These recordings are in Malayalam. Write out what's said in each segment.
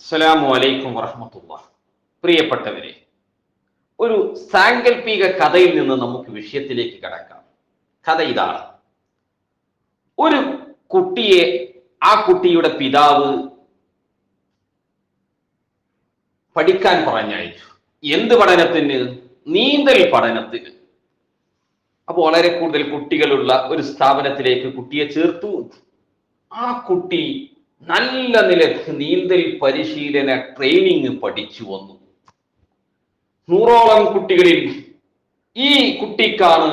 അസ്സലാമു അലൈക്കും വറഹമത്തുള്ള പ്രിയപ്പെട്ടവരെ ഒരു സാങ്കല്പിക കഥയിൽ നിന്ന് നമുക്ക് വിഷയത്തിലേക്ക് കടക്കാം. കഥ ഇതാണ് ഒരു കുട്ടിയെ ആ കുട്ടിയുടെ പിതാവ് പഠിക്കാൻ പറഞ്ഞയച്ചു. എന്ത് പഠനത്തിന്? നീന്തൽ പഠനത്തിന്. അപ്പോൾ വളരെ കൂടുതൽ കുട്ടികളുള്ള ഒരു സ്ഥാപനത്തിലേക്ക് കുട്ടിയെ ചേർത്തു. ആ കുട്ടി നല്ല നിലയ്ക്ക് നീന്തൽ പരിശീലന ട്രെയിനിങ് പഠിച്ചു വന്നു. നൂറോളം കുട്ടികളിൽ ഈ കുട്ടിക്കാണ്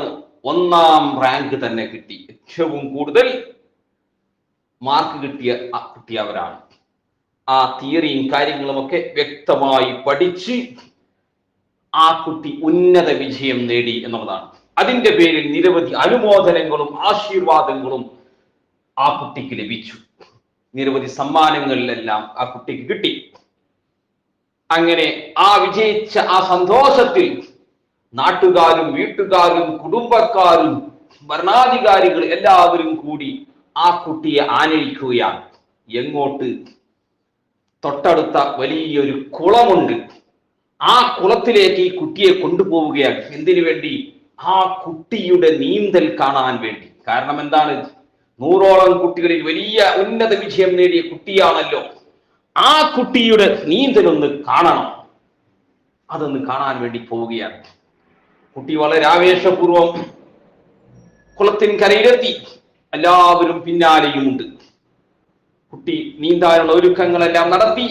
ഒന്നാം റാങ്ക് തന്നെ കിട്ടി. ഏറ്റവും കൂടുതൽ മാർക്ക് കിട്ടിയ കിട്ടിയവരാണ് ആ തിയറിയും കാര്യങ്ങളുമൊക്കെ വ്യക്തമായി പഠിച്ച് ആ കുട്ടി ഉന്നത വിജയം നേടി എന്നുള്ളതാണ്. അതിന്റെ പേരിൽ നിരവധി അനുമോദനങ്ങളും ആശീർവാദങ്ങളും ആ കുട്ടിക്ക് ലഭിച്ചു. നിരവധി സമ്മാനങ്ങളിലെല്ലാം ആ കുട്ടിക്ക് കിട്ടി. അങ്ങനെ ആ വിജയിച്ച ആ സന്തോഷത്തിൽ നാട്ടുകാരും വീട്ടുകാരും കുടുംബക്കാരും ഭരണാധികാരികൾ എല്ലാവരും കൂടി ആ കുട്ടിയെ ആനയിക്കുകയാണ്. എങ്ങോട്ട്? തൊട്ടടുത്ത വലിയൊരു കുളമുണ്ട്. ആ കുളത്തിലേക്ക് ഈ കുട്ടിയെ കൊണ്ടുപോവുകയാണ്. എന്തിനു വേണ്ടി? ആ കുട്ടിയുടെ നീന്തൽ കാണാൻ വേണ്ടി. കാരണം എന്താണ്? നൂറോളം കുട്ടികളിൽ വലിയ ഉന്നത വിജയം നേടിയ കുട്ടിയാണല്ലോ. ആ കുട്ടിയുടെ നീന്തലൊന്ന് കാണണം. അതൊന്ന് കാണാൻ വേണ്ടി പോവുകയാണ്. കുട്ടി വളരെ ആവേശപൂർവം കുളത്തിൻ കരയിലെത്തി. എല്ലാവരും പിന്നാലെയുമുണ്ട്. കുട്ടി നീന്താനുള്ള ഒരുക്കങ്ങളെല്ലാം നടത്തി.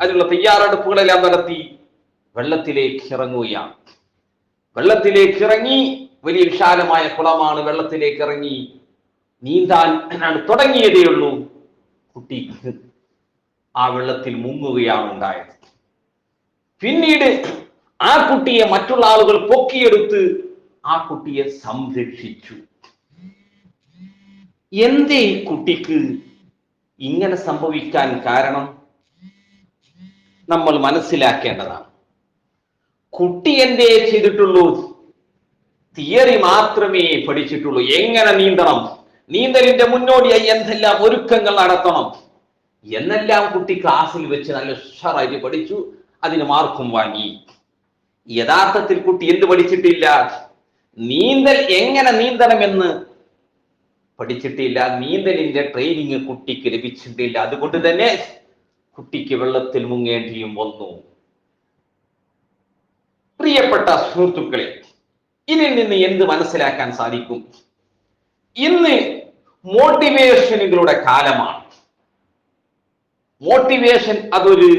അതിനുള്ള തയ്യാറെടുപ്പുകളെല്ലാം നടത്തി. വെള്ളത്തിലേക്ക് ഇറങ്ങുകയാണ്. വെള്ളത്തിലേക്ക് ഇറങ്ങി വലിയ വിശാലമായ കുളമാണ് വെള്ളത്തിലേക്ക് ഇറങ്ങി. നീന്താൻ തുടങ്ങിയതേയുള്ളൂ കുട്ടി. ആ വെള്ളത്തിൽ മുങ്ങുകയാണ് ഉണ്ടായത്. പിന്നീട് ആ കുട്ടിയെ മറ്റുള്ള ആളുകൾ പൊക്കിയെടുത്ത് ആ കുട്ടിയെ സംരക്ഷിച്ചു. എന്തേ ഈ കുട്ടിക്ക് ഇങ്ങനെ സംഭവിക്കാൻ കാരണം? നമ്മൾ മനസ്സിലാക്കേണ്ടതാണ്. കുട്ടി എന്തേ ചെയ്തിട്ടുള്ളൂ? തിയറി മാത്രമേ പഠിച്ചിട്ടുള്ളൂ. എങ്ങനെ നീന്തണം? നീന്തലിന്റെ മുന്നോടിയായി എന്തെല്ലാം ഒരുക്കങ്ങൾ നടത്തണം? എന്നെല്ലാം കുട്ടി ക്ലാസ്സിൽ വെച്ച് നല്ല ഉഷാറായിട്ട് പഠിച്ചു. അതിന് മാർക്കും വാങ്ങി. യഥാർത്ഥത്തിൽ കുട്ടി എന്ത് പഠിച്ചിട്ടില്ല? നീന്തൽ എങ്ങനെ നീന്തണമെന്ന് പഠിച്ചിട്ടില്ല. നീന്തലിന്റെ ട്രെയിനിങ് കുട്ടിക്ക് ലഭിച്ചിട്ടില്ല. അതുകൊണ്ട് തന്നെ കുട്ടിക്ക് വെള്ളത്തിൽ മുങ്ങേണ്ടിയും വന്നു. പ്രിയപ്പെട്ട സുഹൃത്തുക്കളെ ഇതിൽ നിന്ന് എന്ത് മനസ്സിലാക്കാൻ സാധിക്കും? ഇന്ന് മോട്ടിവേഷനുകളുടെ കാലമാണ്. മോട്ടിവേഷൻ അതൊരു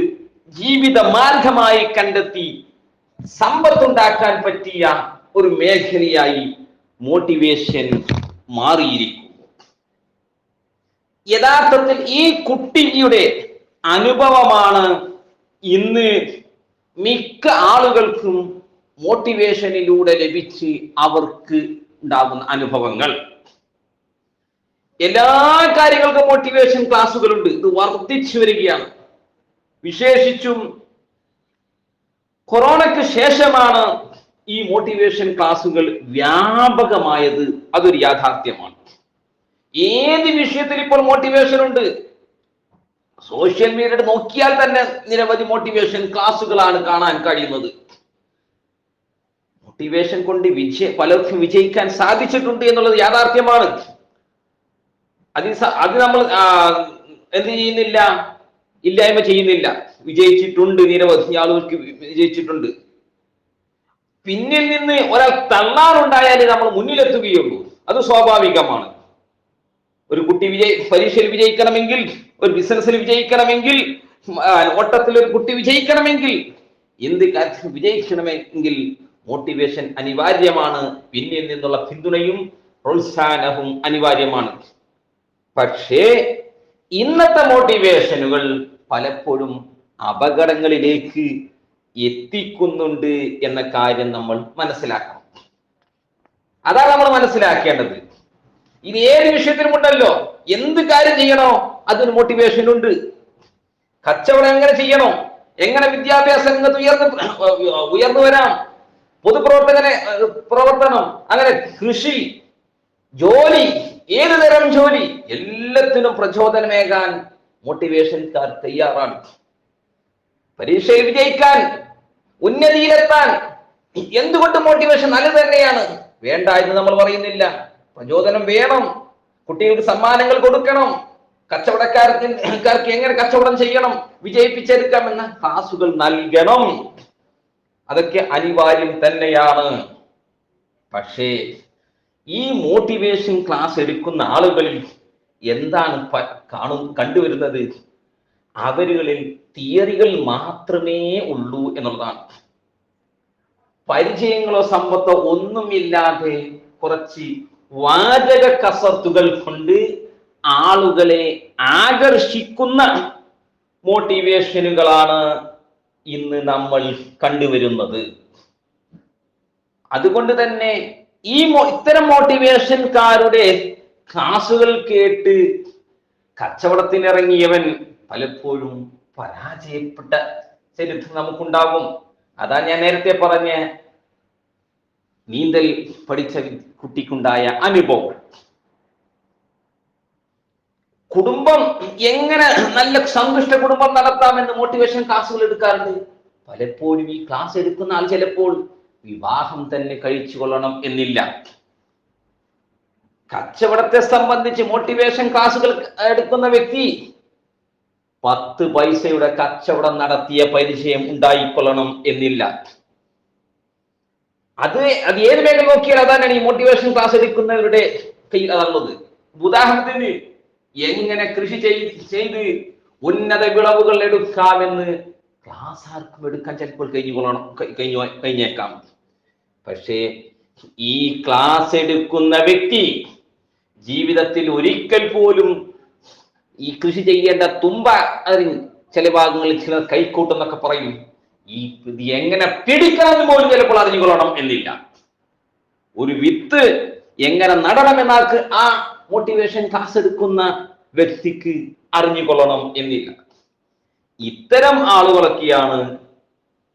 ജീവിത മാർഗമായി കണ്ടെത്തി സമ്പത്തുണ്ടാക്കാൻ പറ്റിയ ഒരു മേഖലയായി മോട്ടിവേഷൻ മാറിയിരിക്കുന്നു. യഥാർത്ഥത്തിൽ ഈ കുട്ടിയുടെ അനുഭവമാണ് ഇന്ന് മിക്ക ആളുകൾക്കും മോട്ടിവേഷനിലൂടെ ലഭിച്ച് അവർക്ക് ഉണ്ടാകുന്ന അനുഭവങ്ങൾ. എല്ലാ കാര്യങ്ങൾക്കും മോട്ടിവേഷൻ ക്ലാസ്സുകളുണ്ട് ഇത് വർദ്ധിച്ചു വരികയാണ്. വിശേഷിച്ചും കൊറോണയ്ക്ക് ശേഷമാണ് ഈ മോട്ടിവേഷൻ ക്ലാസ്സുകൾ വ്യാപകമായത്. അതൊരു യാഥാർത്ഥ്യമാണ്. ഏത് വിഷയത്തിൽ ഇപ്പോൾ മോട്ടിവേഷൻ ഉണ്ട്? സോഷ്യൽ മീഡിയ നോക്കിയാൽ തന്നെ നിരവധി മോട്ടിവേഷൻ ക്ലാസ്സുകളാണ് കാണാൻ കഴിയുന്നത്. മോട്ടിവേഷൻ കൊണ്ട് വിജയ പലർക്കും വിജയിക്കാൻ സാധിച്ചിട്ടുണ്ട് എന്നുള്ളത് യാഥാർത്ഥ്യമാണ്. അത് അത് നമ്മൾ എന്ത് ചെയ്യുന്നില്ല? ഇല്ലായ്മ ചെയ്യുന്നില്ല. വിജയിച്ചിട്ടുണ്ട് നിരവധി ആളുകൾക്ക് വിജയിച്ചിട്ടുണ്ട്. പിന്നിൽ നിന്ന് ഒരാൾ തള്ളാറുണ്ടായാലേ നമ്മൾ മുന്നിലെത്തുകയുള്ളൂ. അത് സ്വാഭാവികമാണ്. ഒരു കുട്ടി വിജയി പരീക്ഷയിൽ വിജയിക്കണമെങ്കിൽ ഒരു ബിസിനസ്സിൽ വിജയിക്കണമെങ്കിൽ ഓട്ടത്തിൽ ഒരു കുട്ടി വിജയിക്കണമെങ്കിൽ എന്ത് കാര്യത്തിൽ വിജയിക്കണമെങ്കിൽ മോട്ടിവേഷൻ അനിവാര്യമാണ്. പിന്നിൽ നിന്നുള്ള പിന്തുണയും പ്രോത്സാഹനവും അനിവാര്യമാണ്. പക്ഷേ ഇന്നത്തെ മോട്ടിവേഷനുകൾ പലപ്പോഴും അപകടങ്ങളിലേക്ക് എത്തിക്കുന്നുണ്ട് എന്ന കാര്യം നമ്മൾ മനസ്സിലാക്കണം. അതാണ് നമ്മൾ മനസ്സിലാക്കേണ്ടത്. ഇനി ഏത് വിഷയത്തിലും ഉണ്ടല്ലോ എന്ത് കാര്യം ചെയ്യണോ അതിന് മോട്ടിവേഷൻ ഉണ്ട്. കച്ചവടം എങ്ങനെ ചെയ്യണോ എങ്ങനെ വിദ്യാഭ്യാസ രംഗത്ത് ഉയർന്ന് ഉയർന്നു വരാം പൊതുപ്രവർത്തകനെ പ്രവർത്തനം അങ്ങനെ കൃഷി ജോലി ഏത് തരം ജോലി? എല്ലാത്തിനും പ്രചോദനമേകാൻ മോട്ടിവേഷൻകാർ തയ്യാറാണ്. പരീക്ഷയിൽ വിജയിക്കാൻ ഉന്നതിയിലെത്താൻ എന്തുകൊണ്ട് മോട്ടിവേഷൻ നല്ലത് തന്നെയാണ്? വേണ്ട എന്ന് നമ്മൾ പറയുന്നില്ല. പ്രചോദനം വേണം. കുട്ടികൾക്ക് സമ്മാനങ്ങൾ കൊടുക്കണം. കച്ചവടക്കാർക്ക് കാർക്ക് എങ്ങനെ കച്ചവടം ചെയ്യണം? വിജയിപ്പിച്ചെടുക്കാം എന്ന ക്ലാസുകൾ നൽകണം. അതൊക്കെ അനിവാര്യം തന്നെയാണ്. പക്ഷേ ഈ മോട്ടിവേഷൻ ക്ലാസ് എടുക്കുന്ന ആളുകളിൽ എന്താണ് കാണു കാണും കണ്ടുവരുന്നത്? അവരുകളിൽ തിയറികൾ മാത്രമേ ഉള്ളൂ എന്നുള്ളതാണ്. പരിചയങ്ങളോ സമ്പത്തോ ഒന്നുമില്ലാതെ കുറച്ച് വാചക കസർത്തുകൾ കൊണ്ട് ആളുകളെ ആകർഷിക്കുന്ന മോട്ടിവേഷനുകളാണ് ഇന്ന് നമ്മൾ കണ്ടുവരുന്നത്. അതുകൊണ്ട് തന്നെ ഈ ഇത്തരം മോട്ടിവേഷൻകാരുടെ ക്ലാസുകൾ കേട്ട് കച്ചവടത്തിനിറങ്ങിയവൻ പലപ്പോഴും പരാജയപ്പെട്ട ചരിത്രം നമുക്കുണ്ടാകും. അതാ ഞാൻ നേരത്തെ പറഞ്ഞ നീന്തൽ പഠിച്ച കുട്ടിക്കുണ്ടായ അനുഭവം. കുടുംബം എങ്ങനെ നല്ല സന്തുഷ്ട കുടുംബം നടത്താമെന്ന് മോട്ടിവേഷൻ ക്ലാസ്സുകൾ എടുക്കാറുണ്ട്? പലപ്പോഴും ഈ ക്ലാസ് എടുക്കുന്ന ആൾ ചിലപ്പോൾ വിവാഹം തന്നെ കഴിച്ചു കൊള്ളണം എന്നില്ല. കച്ചവടത്തെ സംബന്ധിച്ച് മോട്ടിവേഷൻ ക്ലാസ്സുകൾ എടുക്കുന്ന വ്യക്തി പത്ത് പൈസയുടെ കച്ചവടം നടത്തിയ പരിചയം ഉണ്ടായിക്കൊള്ളണം എന്നില്ല. അത് അത് ഏത് മേഖല നോക്കിയാൽ അതാണ് ഈ മോട്ടിവേഷൻ ക്ലാസ് എടുക്കുന്നവരുടെ കയ്യിൽ അതാണുള്ളത് ഉദാഹരണത്തിന് എങ്ങനെ കൃഷി ചെയ്ത് ഉന്നത വിളവുകൾ എടുക്കാമെന്ന് ക്ലാസ് ആർക്കും എടുക്കാൻ ചിലപ്പോൾ കഴിഞ്ഞു കൊള്ളണം കഴിഞ്ഞു കഴിഞ്ഞേക്കാം. പക്ഷേ ഈ ക്ലാസ് എടുക്കുന്ന വ്യക്തി ജീവിതത്തിൽ ഒരിക്കൽ പോലും ഈ കൃഷി ചെയ്യേണ്ട തുമ്പ അറിഞ്ഞ് ചില ഭാഗങ്ങളിൽ ചില കൈക്കൂട്ടെന്നൊക്കെ പറയും. ഈ ഇത് എങ്ങനെ പിടിക്കണമെന്ന് പോലും ചിലപ്പോൾ അറിഞ്ഞുകൊള്ളണം എന്നില്ല. ഒരു വിത്ത് എങ്ങനെ നടണമെന്നാക്ക് ആ മോട്ടിവേഷൻ ക്ലാസ് എടുക്കുന്ന വ്യക്തിക്ക് അറിഞ്ഞുകൊള്ളണം എന്നില്ല. ഇത്തരം ആളുകളൊക്കെയാണ്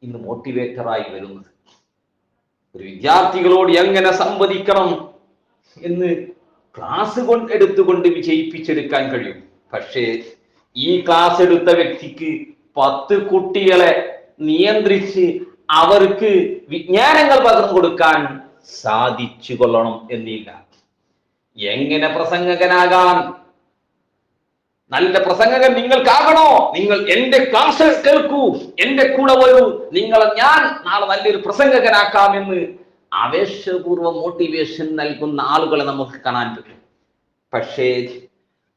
ഇന്ന് മോട്ടിവേറ്ററായി വരുന്നത്. ഒരു വിദ്യാർത്ഥികളോട് എങ്ങനെ സംവദിക്കണം എന്ന് ക്ലാസ് കൊണ്ട് എടുത്തുകൊണ്ട് വിജയിപ്പിച്ചെടുക്കാൻ കഴിയും. പക്ഷേ ഈ ക്ലാസ് എടുത്ത വ്യക്തിക്ക് പത്ത് കുട്ടികളെ നിയന്ത്രിച്ച് അവർക്ക് വിജ്ഞാനങ്ങൾ പകർന്നു കൊടുക്കാൻ സാധിച്ചു കൊള്ളണം എന്നില്ല. എങ്ങനെ പ്രസംഗകനാകാൻ നല്ല പ്രസംഗകൻ നിങ്ങൾക്കാകണോ? നിങ്ങൾ എന്റെ ക്ലാസ് കേൾക്കൂ എന്റെ കൂടെ വരൂ. നിങ്ങളെ ഞാൻ നാളെ നല്ലൊരു പ്രസംഗകനാക്കാമെന്ന് ആവേശപൂർവം മോട്ടിവേഷൻ നൽകുന്ന ആളുകളെ നമുക്ക് കാണാൻ പറ്റും. പക്ഷേ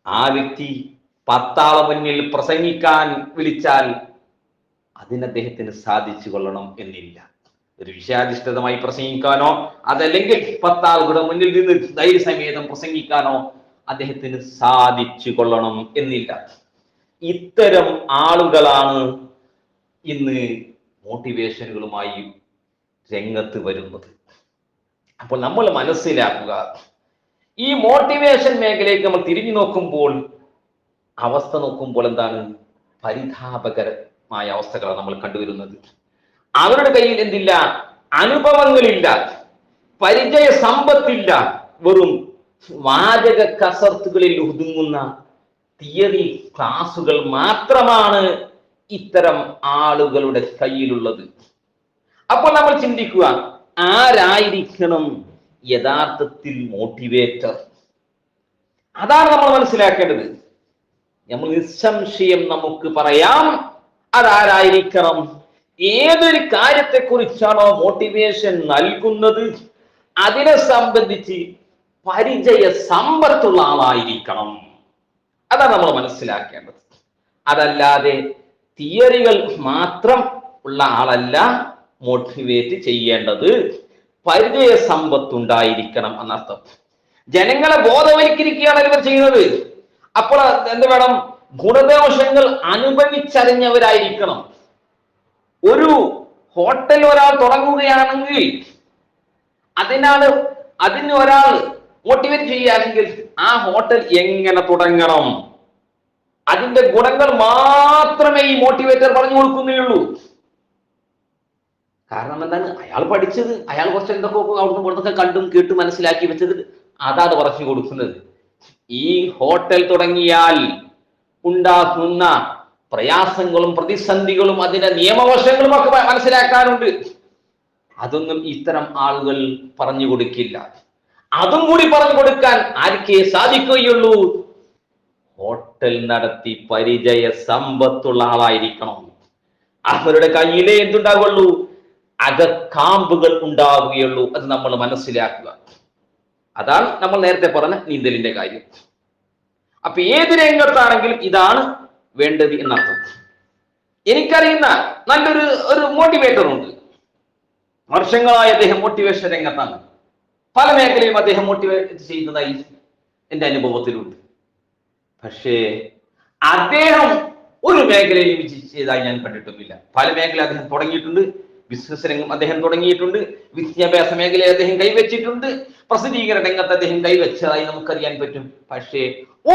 ആ വ്യക്തി പത്താള മുന്നിൽ പ്രസംഗിക്കാൻ വിളിച്ചാൽ അതിന് അദ്ദേഹത്തിന് സാധിച്ചു കൊള്ളണം എന്നില്ല. ഒരു വിഷയാധിഷ്ഠിതമായി പ്രസംഗിക്കാനോ അതല്ലെങ്കിൽ പത്താളുകളുടെ മുന്നിൽ നിന്ന് ധൈര്യസമേതം പ്രസംഗിക്കാനോ അദ്ദേഹത്തിന് സാധിച്ചു കൊള്ളണം എന്നില്ല. ഇത്തരം ആളുകളാണ് ഇന്ന് മോട്ടിവേഷനുകളുമായി രംഗത്ത് വരുന്നത്. അപ്പോൾ നമ്മൾ മനസ്സിലാക്കുക ഈ മോട്ടിവേഷൻ മേഖലയ്ക്ക് നമ്മൾ തിരിഞ്ഞു നോക്കുമ്പോൾ അവസ്ഥ നോക്കുമ്പോൾ എന്താണ്? പരിതാപകരമായ അവസ്ഥകളാണ് നമ്മൾ കണ്ടുവരുന്നത്. അവരുടെ കയ്യിൽ എന്തില്ല? അനുഭവങ്ങളില്ല. പരിചയ സമ്പത്തില്ല. വെറും വാചക കസർത്തുകളിൽ ഒതുങ്ങുന്ന തിയറി ക്ലാസുകൾ മാത്രമാണ് ഇത്തരം ആളുകളുടെ കയ്യിലുള്ളത്. അപ്പോൾ നമ്മൾ ചിന്തിക്കുക ആരായിരിക്കണം യഥാർത്ഥത്തിൽ മോട്ടിവേറ്റർ അതാണ് നമ്മൾ മനസ്സിലാക്കേണ്ടത്. നമ്മൾ നിസ്സംശയം നമുക്ക് പറയാം അതാരായിരിക്കണം? ഏതൊരു കാര്യത്തെക്കുറിച്ചാണോ മോട്ടിവേഷൻ നൽകുന്നത്? അതിനെ സംബന്ധിച്ച് പരിചയ സമ്പത്തുള്ള ആളായിരിക്കണം. അതാണ് നമ്മൾ മനസ്സിലാക്കേണ്ടത്. അതല്ലാതെ തിയറികൾ മാത്രം ഉള്ള ആളല്ല മോട്ടിവേറ്റ് ചെയ്യേണ്ടത്. പരിചയ സമ്പത്തുണ്ടായിരിക്കണം എന്നർത്ഥം. ജനങ്ങളെ ബോധവൽക്കരിക്കുകയാണ് ഇവർ ചെയ്യുന്നത്. അപ്പോൾ എന്ത് വേണം? ഗുണദോഷങ്ങൾ അനുഭവിച്ചറിഞ്ഞവരായിരിക്കണം. ഒരു ഹോട്ടൽ ഒരാൾ തുടങ്ങുകയാണെങ്കിൽ അതിനാണ് അതിന് ഒരാൾ മോട്ടിവേറ്റ് ചെയ്യുകയാണെങ്കിൽ ആ ഹോട്ടൽ എങ്ങനെ തുടങ്ങണം? അതിന്റെ ഗുണങ്ങൾ മാത്രമേ ഈ മോട്ടിവേറ്റർ പറഞ്ഞു കൊടുക്കുന്നുള്ളൂ. കാരണം എന്താണ്? അയാൾ പഠിച്ചത് അയാൾ കുറച്ച് എന്തൊക്കെ അവിടുന്ന് ഇവിടുന്നൊക്കെ കണ്ടും കേട്ടും മനസ്സിലാക്കി വെച്ചത് അതാണ് പറഞ്ഞു കൊടുക്കുന്നത്. ഈ ഹോട്ടൽ തുടങ്ങിയാൽ ഉണ്ടാകുന്ന പ്രയാസങ്ങളും പ്രതിസന്ധികളും അതിന്റെ നിയമവശങ്ങളും ഒക്കെ മനസ്സിലാക്കാനുണ്ട്. അതൊന്നും ഇത്തരം ആളുകൾ പറഞ്ഞു കൊടുക്കില്ല. അതും കൂടി പറഞ്ഞു കൊടുക്കാൻ ആർക്കേ സാധിക്കുകയുള്ളൂ? ഹോട്ടൽ നടത്തി പരിചയ സമ്പത്തുള്ള ആളായിരിക്കണം. അവരുടെ കയ്യിലേ എന്തുണ്ടാവുള്ളൂ? അകക്കാമ്പുകൾ ഉണ്ടാവുകയുള്ളൂ അത് നമ്മൾ മനസ്സിലാക്കുക. അതാണ് നമ്മൾ നേരത്തെ പറഞ്ഞ നീന്തലിന്റെ കാര്യം. അപ്പൊ ഏത് രംഗത്താണെങ്കിലും ഇതാണ് വേണ്ടത് എന്നർത്ഥം. എനിക്കറിയുന്ന നല്ലൊരു ഒരു മോട്ടിവേറ്റർ ഉണ്ട്. വർഷങ്ങളായി അദ്ദേഹം മോട്ടിവേഷൻ രംഗത്താണ്. പല മേഖലയും അദ്ദേഹം മോട്ടിവേറ്റ് ചെയ്യുന്നതായി എന്റെ അനുഭവത്തിലുണ്ട്. പക്ഷേ അദ്ദേഹം ഒരു മേഖലയിൽ വിജയിച്ചതായി ഞാൻ കണ്ടിട്ടുമില്ല പല മേഖല അദ്ദേഹം തുടങ്ങിയിട്ടുണ്ട്. ബിസിനസ് രംഗം അദ്ദേഹം തുടങ്ങിയിട്ടുണ്ട്. വിദ്യാഭ്യാസ മേഖലയിൽ അദ്ദേഹം കൈവച്ചിട്ടുണ്ട്. പ്രസിദ്ധീകരണ രംഗത്ത് അദ്ദേഹം കൈവച്ചതായി നമുക്കറിയാൻ പറ്റും. പക്ഷേ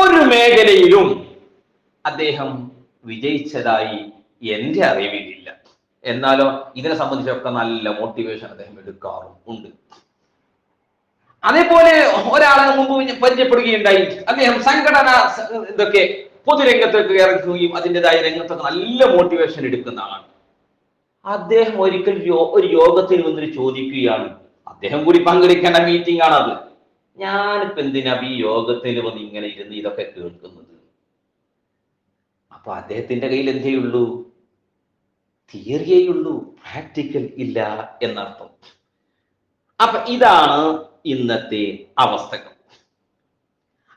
ഒരു മേഖലയിലും അദ്ദേഹം വിജയിച്ചതായി എന്റെ അറിവിലില്ല. എന്നാലോ ഇതിനെ സംബന്ധിച്ചൊക്കെ നല്ല മോട്ടിവേഷൻ അദ്ദേഹം എടുക്കാറും ഉണ്ട്. അതേപോലെ ഒരാളെ മുമ്പ് പരിചയപ്പെടുകയുണ്ടായി. അദ്ദേഹം സംഘടന ഇതൊക്കെ പൊതുരംഗത്തേക്ക് ഇറക്കുകയും അതിന്റെതായ രംഗത്തൊക്കെ നല്ല മോട്ടിവേഷൻ എടുക്കുന്ന ആളാണ്. അദ്ദേഹം ഒരിക്കൽ ഒരു യോഗത്തിൽ വന്നിട്ട് ചോദിക്കുകയാണ്. അദ്ദേഹം കൂടി പങ്കെടുക്കേണ്ട മീറ്റിംഗ് ആണ് അത്. ഞാനിപ്പോ എന്തിനാ ഈ യോഗത്തിൽ വന്ന് ഇങ്ങനെ ഇരുന്ന് ഇതൊക്കെ കേൾക്കുന്നത്? അപ്പൊ അദ്ദേഹത്തിന്റെ കയ്യിൽ എന്തേ ഉള്ളൂ? തിയറിയേ ഉള്ളൂ. പ്രാക്ടിക്കൽ ഇല്ല എന്നർത്ഥം. അപ്പൊ ഇതാണ് ഇന്നത്തെ അവസ്ഥകൾ.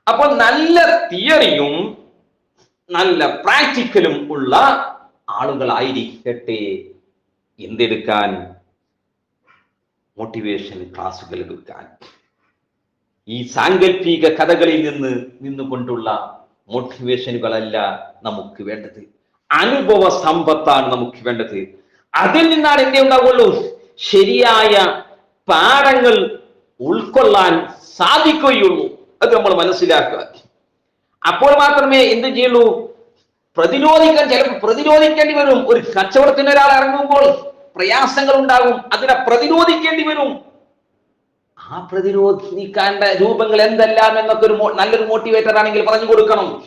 അപ്പൊ നല്ല തിയറിയും നല്ല പ്രാക്ടിക്കലും ഉള്ള ആളുകളായിരിക്കട്ടെ എന്തെടുക്കാൻ? മോട്ടിവേഷൻ ക്ലാസ്സുകൾ എടുക്കാൻ. ഈ സാങ്കല്പിക കഥകളിൽ നിന്ന് നിന്നുകൊണ്ടുള്ള മോട്ടിവേഷനുകളല്ല നമുക്ക് വേണ്ടത്. അനുഭവ സമ്പത്താണ് നമുക്ക് വേണ്ടത്. അതിൽ നിന്നാണ് എന്തേ ഉണ്ടാവുള്ളൂ? ശരിയായ പാഠങ്ങൾ ഉൾക്കൊള്ളാൻ സാധിക്കുകയുള്ളൂ. അത് നമ്മൾ മനസ്സിലാക്കുക. അപ്പോൾ മാത്രമേ എന്ത് ചെയ്യുള്ളൂ? പ്രതിരോധിക്കാൻ ചിലപ്പോൾ പ്രതിരോധിക്കേണ്ടി വരും. ഒരു കച്ചവടത്തിന് ഒരാൾ ഇറങ്ങുമ്പോൾ പ്രയാസങ്ങൾ ഉണ്ടാകും. അതിനെ പ്രതിരോധിക്കേണ്ടി വരും. ആ പ്രതിരോധിക്കേണ്ട രൂപങ്ങൾ എന്തെല്ലാം എന്നൊക്കെ ഒരു നല്ലൊരു മോട്ടിവേറ്റർ ആണെങ്കിൽ പറഞ്ഞു കൊടുക്കണം.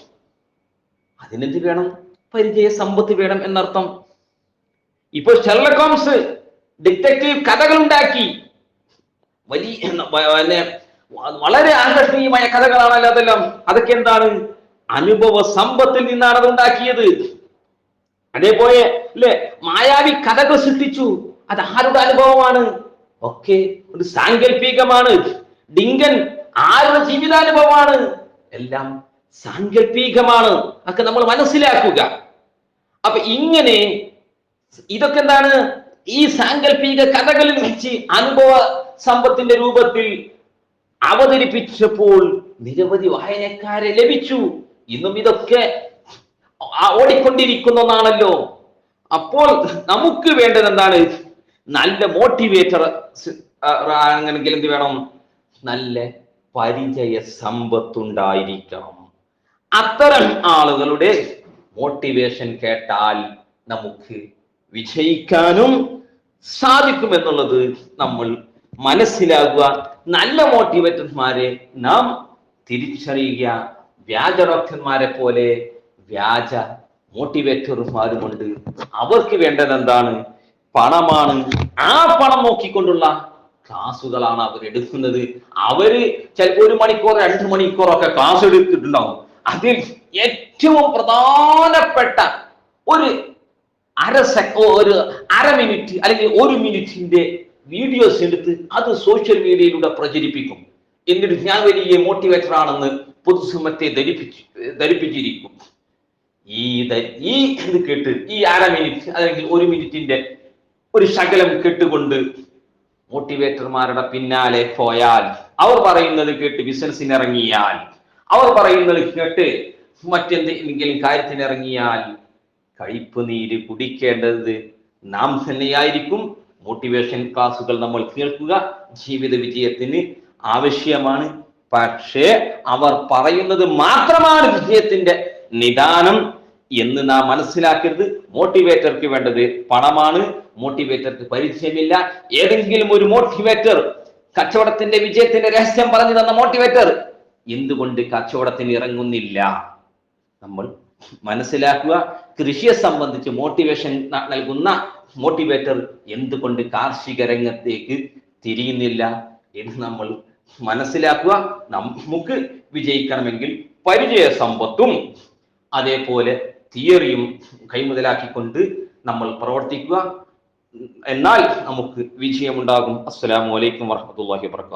അതിനെന്ത് വേണം? പരിചയ സമ്പത്ത് വേണം എന്നർത്ഥം. ഇപ്പോൾ ഷെർലക് ഹോംസ് ഡിറ്റക്റ്റീവ് കഥകൾ ഉണ്ടാക്കി വലിയ വളരെ ആകർഷണീയമായ കഥകളാണല്ലോ അതെല്ലാം. അതൊക്കെ എന്താണ്? അനുഭവ സമ്പത്തിൽ നിന്നാണ് അത് ഉണ്ടാക്കിയത്. അതേപോലെ അല്ലെ മായാവി കഥകൾ സൃഷ്ടിച്ചു. അത് ആരുടെ അനുഭവമാണ്? ഒക്കെ ഒരു സാങ്കല്പികമാണ് ഡിങ്കൻ ആരുടെ ജീവിതാനുഭവമാണ്? എല്ലാം സാങ്കല്പികമാണ് ഒക്കെ നമ്മൾ മനസ്സിലാക്കുക. അപ്പൊ ഇങ്ങനെ ഇതൊക്കെ എന്താണ്? ഈ സാങ്കല്പിക കഥകളിൽ വെച്ച് അനുഭവ സമ്പത്തിന്റെ രൂപത്തിൽ അവതരിപ്പിച്ചപ്പോൾ നിരവധി വായനക്കാരെ ലഭിച്ചു. ഇന്നും ഇതൊക്കെ ഓടിക്കൊണ്ടിരിക്കുന്ന ഒന്നാണല്ലോ അപ്പോൾ നമുക്ക് വേണ്ടത് എന്താണ്? നല്ല മോട്ടിവേറ്റർ ആണെങ്കിൽ എന്ത് വേണം? നല്ല പരിചയ സമ്പത്തുണ്ടായിരിക്കണം. അത്തരം ആളുകളുടെ മോട്ടിവേഷൻ കേട്ടാൽ നമുക്ക് വിജയിക്കാനും സാധിക്കുമെന്നുള്ളത് നമ്മൾ മനസ്സിലാക്കുക നല്ല മോട്ടിവേറ്റർമാരെ നാം തിരിച്ചറിയുക. വ്യാജ പോലെ വ്യാജ മോട്ടിവേറ്റർമാരുമുണ്ട് അവർക്ക് വേണ്ടത് എന്താണ്? പണമാണ്. ആ പണം നോക്കിക്കൊണ്ടുള്ള ക്ലാസ്സുകളാണ് അവർ എടുക്കുന്നത്. അവർ ചിലപ്പോൾ ഒരു മണിക്കൂർ രണ്ട് മണിക്കൂറൊക്കെ ക്ലാസ് എടുത്തിട്ടുണ്ടാവും. അതിൽ ഏറ്റവും പ്രധാനപ്പെട്ട ഒരു അര സെക്ക ഒരു അര മിനിറ്റ് അല്ലെങ്കിൽ ഒരു മിനിറ്റിന്റെ വീഡിയോസ് എടുത്ത് അത് സോഷ്യൽ മീഡിയയിലൂടെ പ്രചരിപ്പിക്കും. എന്നിട്ട് ഞാൻ വലിയ മോട്ടിവേറ്റർ ആണെന്ന് പൊതുസമൂഹത്തെ ധരിപ്പിച്ച് ധരിപ്പിച്ചിരിക്കും. ഈ ഈ ഇത് കേട്ട് ഈ അര മിനിറ്റ് അല്ലെങ്കിൽ ഒരു മിനിറ്റിന്റെ ഒരു ശകലം കേട്ടുകൊണ്ട് മോട്ടിവേറ്റർമാരുടെ പിന്നാലെ പോയാൽ അവർ പറയുന്നത് കേട്ട് ബിസിനസ്സിന് ഇറങ്ങിയാൽ അവർ പറയുന്നത് കേട്ട് മറ്റെന്തെങ്കിലും കാര്യത്തിന് ഇറങ്ങിയാൽ നീര് കുടിക്കേണ്ടത് നാം തന്നെയായിരിക്കും. മോട്ടിവേഷൻ ക്ലാസ്സുകൾ നമ്മൾ കേൾക്കുക. ജീവിത വിജയത്തിന് ആവശ്യമാണ്. പക്ഷേ അവർ പറയുന്നത് മാത്രമാണ് വിജയത്തിന്റെ നിദാനം എന്ന് നാം മനസ്സിലാക്കരുത്. മോട്ടിവേറ്റർക്ക് വേണ്ടത് പണമാണ്. മോട്ടിവേറ്റർക്ക് പരിചയമില്ല. ഏതെങ്കിലും ഒരു മോട്ടിവേറ്റർ കച്ചവടത്തിന്റെ വിജയത്തിന്റെ രഹസ്യം പറഞ്ഞു തന്ന മോട്ടിവേറ്റർ എന്തുകൊണ്ട് കച്ചവടത്തിന് ഇറങ്ങുന്നില്ല? നമ്മൾ മനസ്സിലാക്കുക. കൃഷിയെ സംബന്ധിച്ച് മോട്ടിവേഷൻ നൽകുന്ന മോട്ടിവേറ്റർ എന്തുകൊണ്ട് കാർഷിക രംഗത്തേക്ക് തിരിയുന്നില്ല എന്ന് നമ്മൾ മനസ്സിലാക്കുക. നമുക്ക് വിജയിക്കണമെങ്കിൽ പരിചയ സമ്പത്തും അതേപോലെ തിയറിയും കൈമുതലാക്കിക്കൊണ്ട് നമ്മൾ പ്രവർത്തിക്കുക. എന്നാൽ നമുക്ക് വിജയമുണ്ടാകും. അസ്സലാമു അലൈക്കും വറഹ്മത്തുള്ളാഹി വബറകാതുഹു.